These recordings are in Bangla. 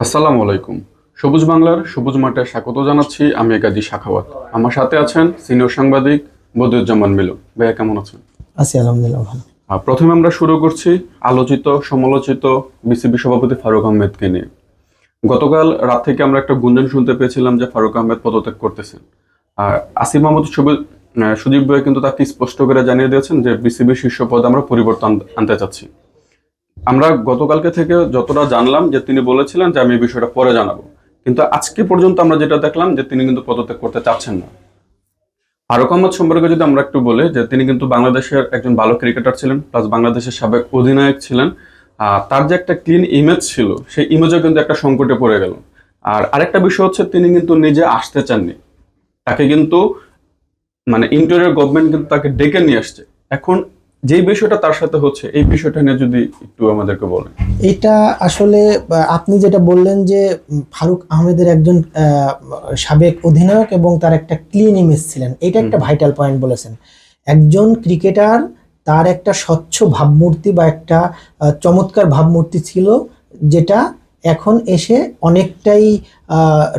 আসসালামু আলাইকুম। সবুজ বাংলার সবুজ মাঠে স্বাগত জানাচ্ছি। আমি একাদি শাখাওয়াত। আমার সাথে আছেন সিনিয়র সাংবাদিক বদিউজ্জামান মিলন। ভাইয়া কেমন আছেন? আছি আলহামদুলিল্লাহ ভালো। প্রথমে আমরা শুরু করছি আলোচিত সমালোচিত বিসিবি সভাপতি ফারুক আহমেদকে নিয়ে। গতকাল রাত থেকে আমরা একটা গুঞ্জন শুনতে পেয়েছিলাম যে ফারুক আহমেদ পদত্যাগ করতেছেন। আর আসিফ মাহমুদ সুবি- আহ, সুদীপ ভাই কিন্তু তাকে স্পষ্ট করে জানিয়ে দিয়েছেন যে বিসিবি শীর্ষ পদে আমরা পরিবর্তন আনতে চাচ্ছি। আমরা গতকালকে থেকে যতটা জানলাম যে তিনি বলেছিলেন যে আমি এই বিষয়টা পরে জানাব। কিন্তু আজকে পর্যন্ত আমরা যেটা দেখলাম যে তিনি কিন্তু পদত্যাগ করতে চাচ্ছেন না। ফারুক আহমদ সম্পর্কে যদি আমরা একটু বলি যে তিনি কিন্তু বাংলাদেশের একজন ভালো ক্রিকেটার ছিলেন প্লাস বাংলাদেশের সাবেক অধিনায়ক ছিলেন। তার যে একটা ক্লিন ইমেজ ছিল, সেই ইমেজও কিন্তু একটা সংকটে পড়ে গেল। আর আরেকটা বিষয় হচ্ছে তিনি কিন্তু নিজে আসতে চাননি। তাকে কিন্তু মানে ইন্টেরিয়র গভর্নমেন্ট কিন্তু তাকে ডেকে নিয়ে আসছে। এখন যেই বিষয়টা তার সাথে হচ্ছে এই বিষয়টা নিয়ে যদি একটু আমাদেরকে বলেন। এটা আসলে আপনি যেটা বললেন যে ফারুক আহমেদের একজন সাবেক অধিনায়ক এবং তার একটা ক্লিন ইমেজ ছিলেন এটা একটা ভাইটাল পয়েন্ট বলেছেন। একজন ক্রিকেটার তার একটা স্বচ্ছ ভাবমূর্তি বা একটা চমৎকার ভাবমূর্তি ছিল যেটা এখন এসে অনেকটাই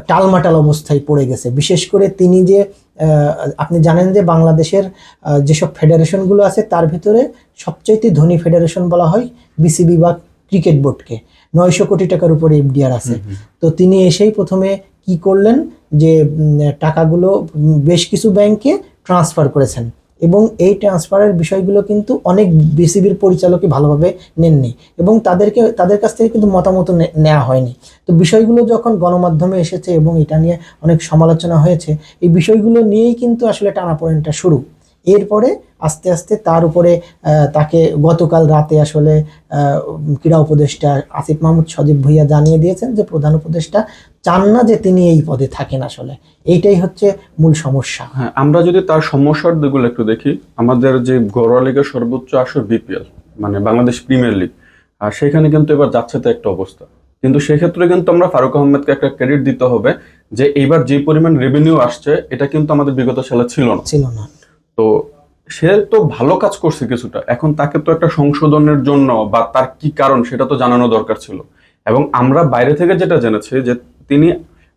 টালমাটাল অবস্থায় পড়ে গেছে। বিশেষ করে তিনি যে আপনি জানেন যে বাংলাদেশের যেসব ফেডারেশনগুলো আছে তার ভিতরে সবচাইতে ধনী ফেডারেশন বলা হয় বিসিবি বা ক্রিকেট বোর্ডকে নয়শো কোটি টাকার উপরে এফডিআর আছে। তো তিনি এসেই প্রথমে কি করলেন যে টাকাগুলো বেশ কিছু ব্যাংকে ট্রান্সফার করেছেন। এবং এই ট্রান্সফারের বিষয়গুলো কিন্তু অনেক বিসিবির পরিচালকই ভালোভাবে নেননি এবং তাদেরকে, তাদের কাছ থেকে কিন্তু মতামত নেওয়া হয়নি। তো বিষয়গুলো যখন গণমাধ্যমে এসেছে এবং এটা নিয়ে অনেক সমালোচনা হয়েছে, এই বিষয়গুলো নিয়েই কিন্তু আসলে টানাপোড়েনটা শুরু। এরপরে আস্তে আস্তে তার উপরে তাকে গতকাল রাতে আসলে ক্রীড়া উপদেষ্টা আসিফ মাহমুদ সজীব ভুইয়া জানিয়ে দিয়েছেন যে প্রধান উপদেষ্টা চান না যে তিনি এই পদে থাকেন আসলে। এইটাই হচ্ছে মূল সমস্যা। হ্যাঁ আমরা যদি তার সমস্যার দিকগুলো একটু দেখি আমাদের যে ঘরোয়া লিগের সর্বোচ্চ আসর বিপিএল মানে বাংলাদেশ প্রিমিয়ার লিগ আর সেখানে কিন্তু এবার যাচ্ছে তো একটা অবস্থা। কিন্তু সেক্ষেত্রে কিন্তু আমরা ফারুক আহমেদকে একটা ক্রেডিট দিতে হবে যে এইবার যে পরিমাণ রেভিনিউ আসছে এটা কিন্তু আমাদের বিগত সালে ছিল না। ছিল না। তো সে তো ভালো কাজ করছে কিছুটা। এখন তাকে তো একটা সংশোধনের জন্য বা তার কি কারণ সেটা তো জানানো দরকার ছিল। এবং আমরা বাইরে থেকে যেটা জেনেছি যে তিনি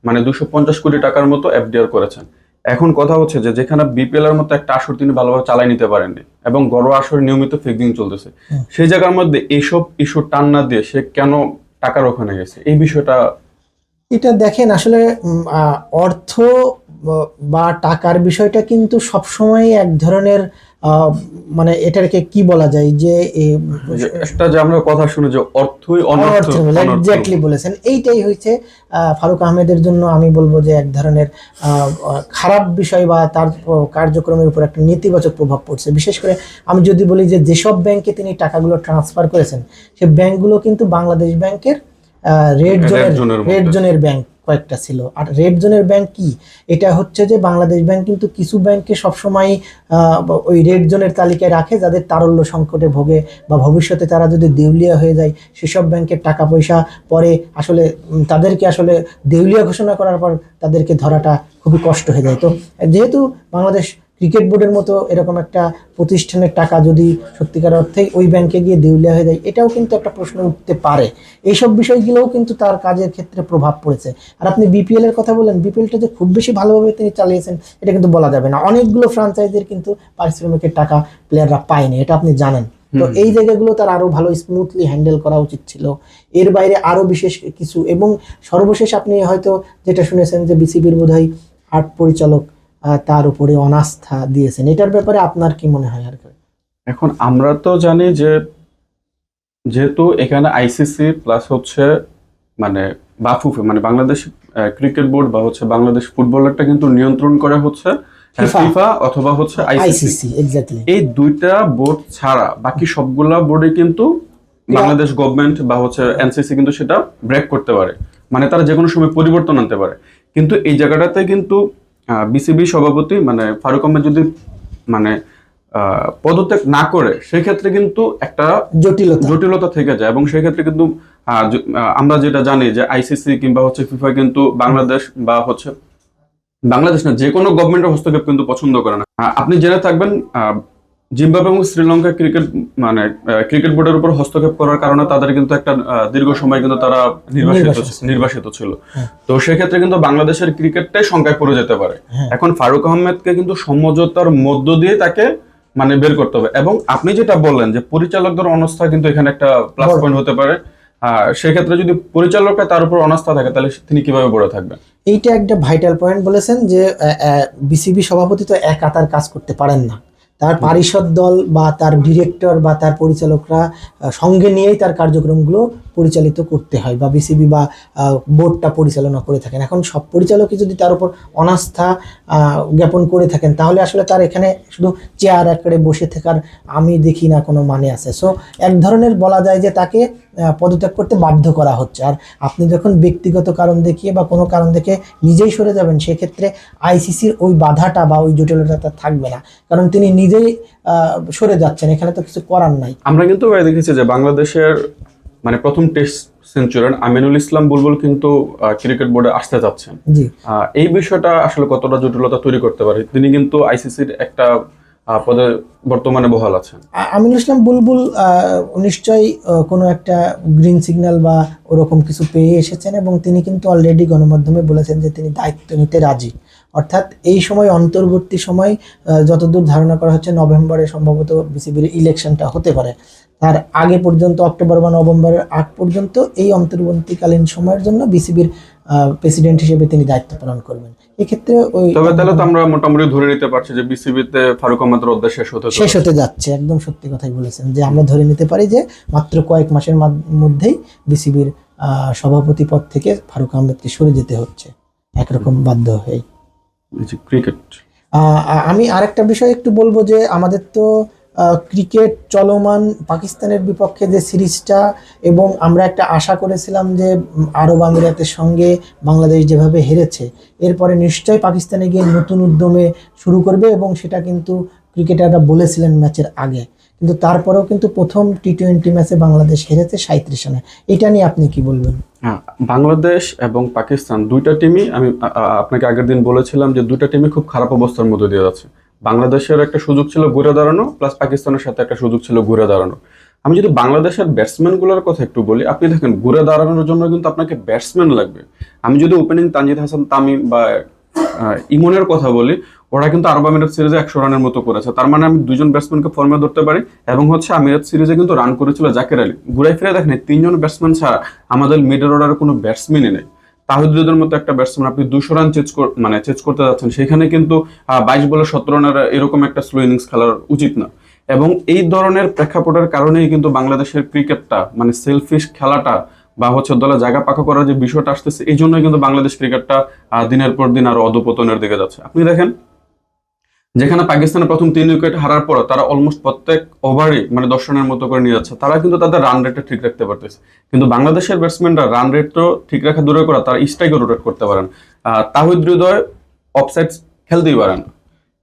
মানে দুশো পঞ্চাশ কোটি টাকার মতো এফডিআর করেছেন। এখন কথা হচ্ছে যে যেখানে বিপিএল এর মতো একটা আসর তিনি ভালোভাবে চালাই নিতে পারেননি এবং ঘরোয়া আসরে নিয়মিত ফিক্সিং চলতেছে। সেই জায়গার মধ্যে এইসব ইস্যু টান না দিয়ে সে কেন টাকার ওখানে গেছে? এই বিষয়টা এটা দেখেন আসলে অর্থ বা- টাকার বিষয়টা কিন্তু সবসময় এক ধরনের মানে এটাকে কি বলা যায় যে এ, যে আমরা কথা শুনে যে অর্থই অনর্থ। এক্স্যাক্টলি বলেছেন এইটাই আহ, ফারুক আহমেদের জন্য আমি বলব যে এক ধরনের খারাপ বিষয় বা তার কার্যক্রমের উপর একটা নেতিবাচক প্রভাব পড়ছে বিশেষ করে আমি যদি বলি যে যেসব ব্যাংকে তিনি টাকাগুলো ট্রান্সফার করেছেন সে ব্যাংকগুলো কিন্তু বাংলাদেশ ব্যাংকের রেড জোনের। রেড জোনের ব্যাংক কয়েকটা ছিল। আর রেড জোনের ব্যাংক কি? এটা হচ্ছে যে বাংলাদেশ ব্যাংক কিন্তু কিছু ব্যাংকে সবসময় ওই রেড জোনের তালিকায় রাখে যাদের তারল্য সংকটে ভোগে বা ভবিষ্যতে তারা যদি দেউলিয়া হয়ে যায়, সেসব ব্যাংকের টাকা পয়সা পরে আসলে তাদেরকে আসলে দেউলিয়া ঘোষণা করার পর তাদেরকে ধরাটা খুবই কষ্ট হয়ে যায়। তো যেহেতু বাংলাদেশ ক্রিকেট বোর্ডের মতো এরকম একটা প্রতিষ্ঠানের টাকা যদি সত্যিকার অর্থে ওই ব্যাংকে গিয়ে দেউলিয়া হয়ে যায় এটাও কিন্তু একটা প্রশ্ন উঠতে পারে। এইসব বিষয়গুলোও কিন্তু তার কাজের ক্ষেত্রে প্রভাব পড়েছে। আর আপনি বিপিএল এর কথা বলেন বিপিএলটা যে খুব বেশি ভালোভাবে তিনি চালিয়েছেন এটা কিন্তু বলা যাবে না। অনেকগুলো ফ্রাঞ্চাইজির কিন্তু পারিশ্রমিকের টাকা প্লেয়াররা পায়নি এটা আপনি জানেন। তো এই জায়গাগুলো তার আরও ভালো স্মুথলি হ্যান্ডেল করা উচিত ছিল। এর বাইরে আরও বিশেষ কিছু এবং সর্বশেষ আপনি হয়তো যেটা শুনেছেন যে বিসিবির বোধহয় আর্ট পরিচালক তার উপরে অনাস্থা দিয়েছেন। এটার ব্যাপারে আপনার কি মনে হয় আর কি? এখন আমরা তো জানি যে যেহেতু এখানে আইসিসি প্লাস হচ্ছে মানে বাফুফে মানে বাংলাদেশ ক্রিকেট বোর্ড বা হচ্ছে বাংলাদেশ ফুটবলারটা কিন্তু নিয়ন্ত্রণ করে হচ্ছে ফিফা অথবা হচ্ছে আইসিসি আইসিসি এই দুইটা বোর্ড ছাড়া বাকি সবগুলা বোর্ডে কিন্তু বাংলাদেশ গভর্নমেন্ট বা হচ্ছে এনসিসি কিন্তু সেটা ব্রেক করতে পারে। মানে তারা যে কোনো সময় পরিবর্তন আনতে পারে। কিন্তু এই জায়গাটাতে কিন্তু বিসিবি সভাপতি মানে ফারুক আহমেদ যদি মানে পদত্যাগ না করে সেক্ষেত্রে কিন্তু একটা জটিলতা। জটিলতা থেকে যায় এবং সেক্ষেত্রে কিন্তু আমরা যেটা জানি যে আইসিসি কিংবা হচ্ছে ফিফা কিন্তু বাংলাদেশ বা হচ্ছে বাংলাদেশ না যে কোনো গভর্নমেন্টের হস্তক্ষেপ কিন্তু পছন্দ করে না। আপনি জেনে থাকবেন আহ, জিম্বাবুয়ে এবং শ্রীলঙ্কা ক্রিকেট মানে ক্রিকেট বোর্ডের উপর হস্তক্ষেপ করার কারণে তাদের কিন্তু একটা দীর্ঘ সময় কিন্তু তারা নির্বাসিত নির্বাসিত ছিল। হ্যাঁ। তো সেক্ষেত্রে কিন্তু বাংলাদেশের ক্রিকেটটাই সংখ্যায় পড়ে যেতে পারে। হ্যাঁ। এখন ফারুক আহমেদকে কিন্তু সমঝোতার মধ্য দিয়ে তাকে মানে বের করতে হবে। এবং আপনি যেটা বললেন যে পরিচালকদের অনাস্থা কিন্তু এখানে একটা প্লাস পয়েন্ট হতে পারে। সেক্ষেত্রে যদি পরিচালকরা তার উপর অনাস্থা থাকে তাহলে তিনি কীভাবে পড়ে থাকবেন? এইটা একটা ভাইটাল পয়েন্ট বলেছেন যে বিসিবি সভাপতি তো এক আতার কাজ করতে পারেন না। তার পারিষদ দল বা তার ডিরেক্টর বা তার পরিচালকরা সঙ্গে নিয়েই তার কার্যক্রমগুলো পরিচালিত করতে হয় বা বিসিবি বা বোর্ডটা পরিচালনা করে থাকেন। এখন সব পরিচালকই যদি তার উপর অনাস্থা জ্ঞাপন করে থাকেন তাহলে আসলে তার এখানে শুধু চেয়ার আকারে বসে থাকার আমি দেখি না কোনো মানে আছে। সো এক ধরনের বলা যায় যে তাকে পদত্যাগ করতে বাধ্য করা হচ্ছে। আর আপনি যখন ব্যক্তিগত কারণ দেখিয়ে বা কোনো কারণ দেখে নিজেই সরে যাবেন সেক্ষেত্রে আইসিসির ওই বাধাটা বা ওই জটিলতাটা থাকবে না। কারণ তিনি নিজেই সরে যাচ্ছেন এখানে তো কিছু করার নাই। আমরা কিন্তু দেখেছি যে বাংলাদেশের মানে প্রথম টেস্ট সেঞ্চুরিয়ান আমিনুল ইসলাম বুলবুল কিন্তু ক্রিকেট বোর্ডে আসতে যাচ্ছেন এই বিষয়টা আসলে কতটা জটিলতা তৈরি করতে পারে? তিনি কিন্তু আইসিসির একটা পদে বর্তমানে বহাল আছেন। আমিনুল ইসলাম বুলবুল নিশ্চয়ই কোনো একটা গ্রিন সিগন্যাল বা ওরকম কিছু পেয়ে এসেছেন এবং তিনি কিন্তু অলরেডি গণমাধ্যমে বলেছেন যে তিনি দায়িত্ব নিতে রাজি। অর্থাৎ এই সময় অন্তর্বর্তী সময় যতদূর ধারণা করা হচ্ছে নভেম্বরে সম্ভবত বিসিবির ইলেকশনটা হতে পারে। তার আগে পর্যন্ত অক্টোবর বা নভেম্বরের আগ পর্যন্ত এই অন্তর্বর্তীকালীন সময়ের জন্য বিসিবির প্রেসিডেন্ট হিসেবে তিনি দায়িত্ব পালন করবেন। এক্ষেত্রে ওই তবে তাহলে তো আমরা মোটামুটি ধরে নিতে পারছি যে বিসিবিতে ফারুক আহমেদের অধ্যায় শেষ হতে শেষ হতে যাচ্ছে একদম সত্যি কথাই বলেছেন যে আমরা ধরে নিতে পারি যে মাত্র কয়েক মাসের মধ্যেই বিসিবির সভাপতি পদ থেকে ফারুক আহমেদকে সরে যেতে হচ্ছে একরকম বাধ্য হয়ে ক্রিকেট আমি আরেকটা বিষয় একটু বলব যে আমাদের তো ক্রিকেট চলমান পাকিস্তানের বিপক্ষে যে সিরিজটা এবং আমরা একটা আশা করেছিলাম যে আরব আমিরাতের সঙ্গে বাংলাদেশ যেভাবে হেরেছে, এরপরে নিশ্চয়ই পাকিস্তানে গিয়ে নতুন উদ্যমে শুরু করবে এবং সেটা কিন্তু ক্রিকেটাররা বলেছিলেন ম্যাচের আগে। কিন্তু তারপরেও কিন্তু প্রথম টি টোয়েন্টি ম্যাচে বাংলাদেশ হেরেছে সাঁত্রিশ রানে। এটা নিয়ে আপনি কি বলবেন? হ্যাঁ বাংলাদেশ এবং পাকিস্তান দুইটা টিমই আমি আপনাকে আগের দিন বলেছিলাম যে দুইটা টিমই খুব খারাপ অবস্থার মধ্যে দিয়ে যাচ্ছে। বাংলাদেশের একটা সুযোগ ছিল ঘুরে দাঁড়ানো প্লাস পাকিস্তানের সাথে একটা সুযোগ ছিল ঘুরে দাঁড়ানো। আমি যদি বাংলাদেশের ব্যাটসম্যানগুলোর কথা একটু বলি, আপনি দেখেন, ঘুরে দাঁড়ানোর জন্য কিন্তু আপনাকে ব্যাটসম্যান লাগবে। আমি যদি ওপেনিং তানজিদ হাসান তামিম বা ইমনের কথা বলি, ওরা কিন্তু আরব আমিরাত সিরিজে একশো রানের মতো করেছে। তার মানে আমি দুজন ব্যাটসম্যানকে ফর্মে ধরতে পারি, এবং হচ্ছে আমিরাত সিরিজে কিন্তু রান করেছিল জাকের আলী। ঘুরাই ফিরে দেখেন তিনজন ব্যাটসম্যান ছাড়া আমাদের মিডল অর্ডারে কোনো ব্যাটসম্যানই নেই। তাহিদুদের মতো একটা ব্যাটসম্যান আপনি দুশো রান চেঞ্জ মানে চেঞ্জ করতে যাচ্ছেন, সেখানে কিন্তু বাইশ বলে সতেরো রানের এরকম একটা স্লো ইনিংস খেলার উচিত না। এবং এই ধরনের প্রেক্ষাপটের কারণেই কিন্তু বাংলাদেশের ক্রিকেটটা মানে সেলফিশ খেলাটা বা হচ্ছে দলে জায়গা পাকা করার যে বিষয়টা আসতেছে, এই জন্যই কিন্তু বাংলাদেশ ক্রিকেটটা দিনের পর দিন আরও অধপতনের দিকে যাচ্ছে। আপনি দেখেন যেখানে পাকিস্তানের প্রথম তিন উইকেট হারার পর তারা অলমোস্ট প্রত্যেক ওভারই মানে দর্শনের মতো করে নিয়ে যাচ্ছে। তারা কিন্তু তাদের রান রেটটা ঠিক রাখতে পারতেছে। কিন্তু বাংলাদেশের ব্যাটসম্যানরা রান রেট তো ঠিক রাখা দূরে করা তারা স্ট্রাইকে রোটেট করতে পারেন। তাহিদ হৃদয় অফসাইড খেলতেই পারেন।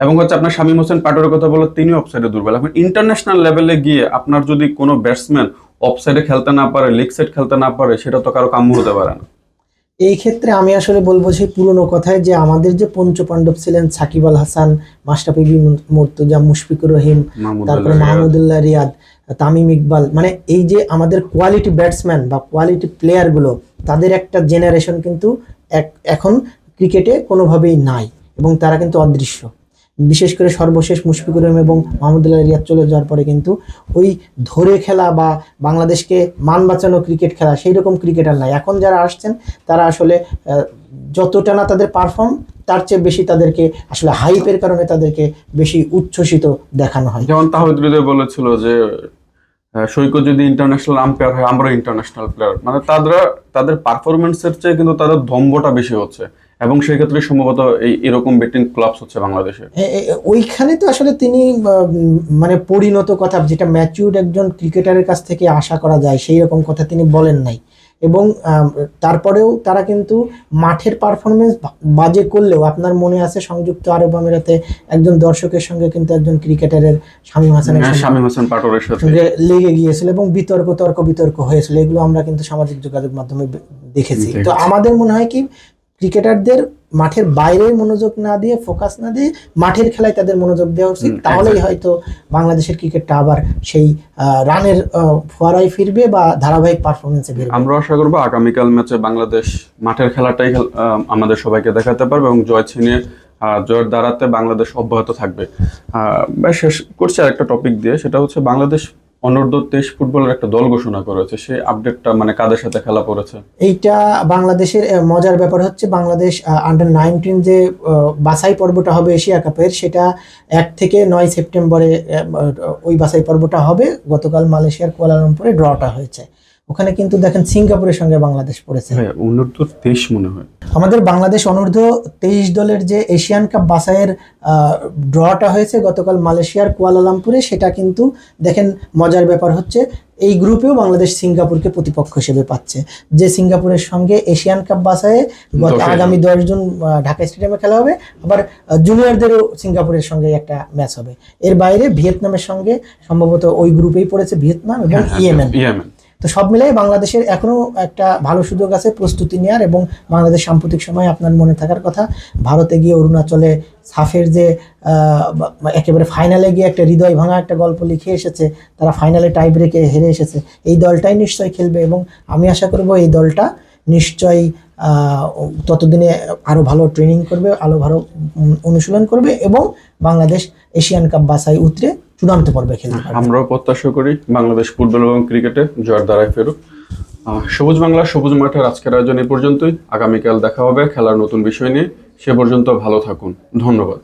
এবং হচ্ছে আপনার শামীম হোসেন পাটোয়ারের কথা বলে তিনি অফসাইডে দুর্বল। এখন ইন্টারন্যাশনাল লেভেলে গিয়ে আপনার যদি কোনো ব্যাটসম্যান অফসাইডে খেলতে না পারে লেগ সাইড খেলতে না পারে, সেটা তো কারও কাম্য হতে পারে না। এই ক্ষেত্রে আমি আসলে বলব সেই পুরনো কথায় যে আমাদের যে পঞ্চপাণ্ডব ছিলেন সাকিব আল হাসান মাস্টাফিবি মুর্তজা মুশফিকুর রহিম তারপরে মাহমুদুল্লাহ রিয়াদ তামিম ইকবাল মানে এই যে আমাদের কোয়ালিটি ব্যাটসম্যান বা কোয়ালিটি প্লেয়ারগুলো তাদের একটা জেনারেশন কিন্তু এক- এখন ক্রিকেটে কোনোভাবেই নাই এবং তারা কিন্তু অদৃশ্য। বিশেষ করে সর্বশেষ মুশফিকুর রহিম এবং মাহমুদুল্লাহ রিয়াদ চলে যাওয়ার পরে কিন্তু ওই ধরে খেলা বা বাংলাদেশকে মান বাঁচানো ক্রিকেট খেলা, সেই রকম ক্রিকেটার নাই। এখন যারা আসছেন, তারা আসলে যতটা না তাদের পারফর্ম তার চেয়ে বেশি তাদেরকে আসলে হাইপের কারণে তাদেরকে বেশি উচ্ছ্বসিত দেখানো হয়। যেমন হৃদয় বলেছিল যে সৈকত যদি ইন্টারন্যাশনাল আম্পায়ার হয় আমরা ইন্টারন্যাশনাল প্লেয়ার মানে তারা তাদের পারফরমেন্সের চেয়ে কিন্তু তাদের দম্বটা বেশি হচ্ছে। এবং সেই ক্ষেত্রে সম্ভবত এই এরকম বেটিং ক্লাবস হচ্ছে বাংলাদেশে। ওইখানে তো আসলে তিনি মানে পরিণত কথা যেটা ম্যাচিউর একজন ক্রিকেটারের কাছ থেকে আশা করা যায় সেই রকম কথা তিনি বলেন নাই। এবং তারপরেও তারা কিন্তু মাঠের পারফরমেন্স বাজে করলেও আপনার মনে আছে সংযুক্ত আরব আমিরাতে একজন দর্শকের সঙ্গে কিন্তু একজন ক্রিকেটারের শামীম হাসানের হ্যাঁ, শামীম হাসান পাটোয়ারের সাথে। সঙ্গে লেগে গিয়েছিল এবং বিতর্ক তর্ক বিতর্ক হয়েছিল। এগুলো আমরা কিন্তু সামাজিক যোগাযোগ মাধ্যমে দেখেছি। তো আমাদের মনে হয় কি ক্রিকেটারদের মাঠের বাইরে মনোযোগ না দিয়ে ফোকাস না দিয়ে মাঠের খেলায় তাদের মনোযোগ দেওয়া উচিত। তাহলেই হয়তো বাংলাদেশের ক্রিকেটটা আবার সেই রানের ফোয়ারায় ফিরবে বা ধারাবাহিক পারফরমেন্সে ফিরবে আমরা আশা করব আগামীকাল ম্যাচে বাংলাদেশ মাঠের খেলাটাই আমাদের সবাইকে দেখাতে পারবে এবং জয় ছিনিয়ে জয়ের দ্বারাতে বাংলাদেশ অব্যাহত থাকবে। শেষ করছি আরেকটা টপিক দিয়ে সেটা হচ্ছে বাংলাদেশ অনূর্ধ্ব তেইশ ফুটবলের একটা দল ঘোষণা করেছে সেই আপডেটটা মানে কাদের সাথে খেলা পড়েছে? এইটা বাংলাদেশের মজার ব্যাপার হচ্ছে বাংলাদেশ আন্ডার নাইনটিন যে বাছাই পর্বটা হবে এশিয়া কাপের, সেটা এক থেকে নয় সেপ্টেম্বরে ওই বাছাই পর্বটা হবে। গতকাল মালয়েশিয়ার কুয়ালালামপুরে ড্রটা হয়েছে। ওখানে কিন্তু দেখেন সিঙ্গাপুরের সঙ্গে বাংলাদেশ পড়েছে। অনূর্ধ্ব তেইশ মনে হয়। আমাদের বাংলাদেশ অনূর্ধ্ব তেইশ দলের যে এশিয়ান কাপ বাছাইয়ের ড্রটা হয়েছে গতকাল মালয়েশিয়ার কুয়ালালামপুরে সেটা কিন্তু দেখেন মজার ব্যাপার হচ্ছে এই গ্রুপেও বাংলাদেশ সিঙ্গাপুরকে প্রতিপক্ষ হিসেবে পাচ্ছে। যে সিঙ্গাপুরের সঙ্গে এশিয়ান কাপ বাছাইয়ে গত আগামী দশ জুন ঢাকা স্টেডিয়ামে খেলা হবে আবার জুনিয়রদেরও সিঙ্গাপুরের সঙ্গে একটা ম্যাচ হবে। এর বাইরে ভিয়েতনামের সঙ্গে সম্ভবত ওই গ্রুপেই পড়েছে ভিয়েতনাম এবং হ্যাঁ, ইয়েমেন। ইয়েমেন। তো সব মিলাই বাংলাদেশের এখনও একটা ভালো সুযোগ আছে প্রস্তুতি নেওয়ার এবং বাংলাদেশ সাম্প্রতিক সময় আপনার মনে থাকার কথা, ভারতে গিয়ে অরুণাচলে সাফের যে একেবারে ফাইনালে গিয়ে একটা হৃদয় ভাঙা একটা গল্প লিখে এসেছে, তারা ফাইনালে টাই ব্রেকে হেরে এসেছে, এই দলটাই নিশ্চয়ই খেলবে এবং আমি আশা করব এই দলটা নিশ্চয়ই ততদিনে আরও ভালো ট্রেনিং করবে আরও ভালো অনুশীলন করবে এবং বাংলাদেশ এশিয়ান কাপ বাছাই উতরে চূড়ান্ত পর্বে খেলতে পারবে। আমরাও প্রত্যাশা করি বাংলাদেশ ফুটবল এবং ক্রিকেটে জয়ের দ্বারায় ফেরুক। সবুজ বাংলা, সবুজ মাঠের আজকের আয়োজন এ পর্যন্তই। আগামীকাল দেখা হবে খেলার নতুন বিষয় নিয়ে। সে পর্যন্ত ভালো থাকুন। ধন্যবাদ।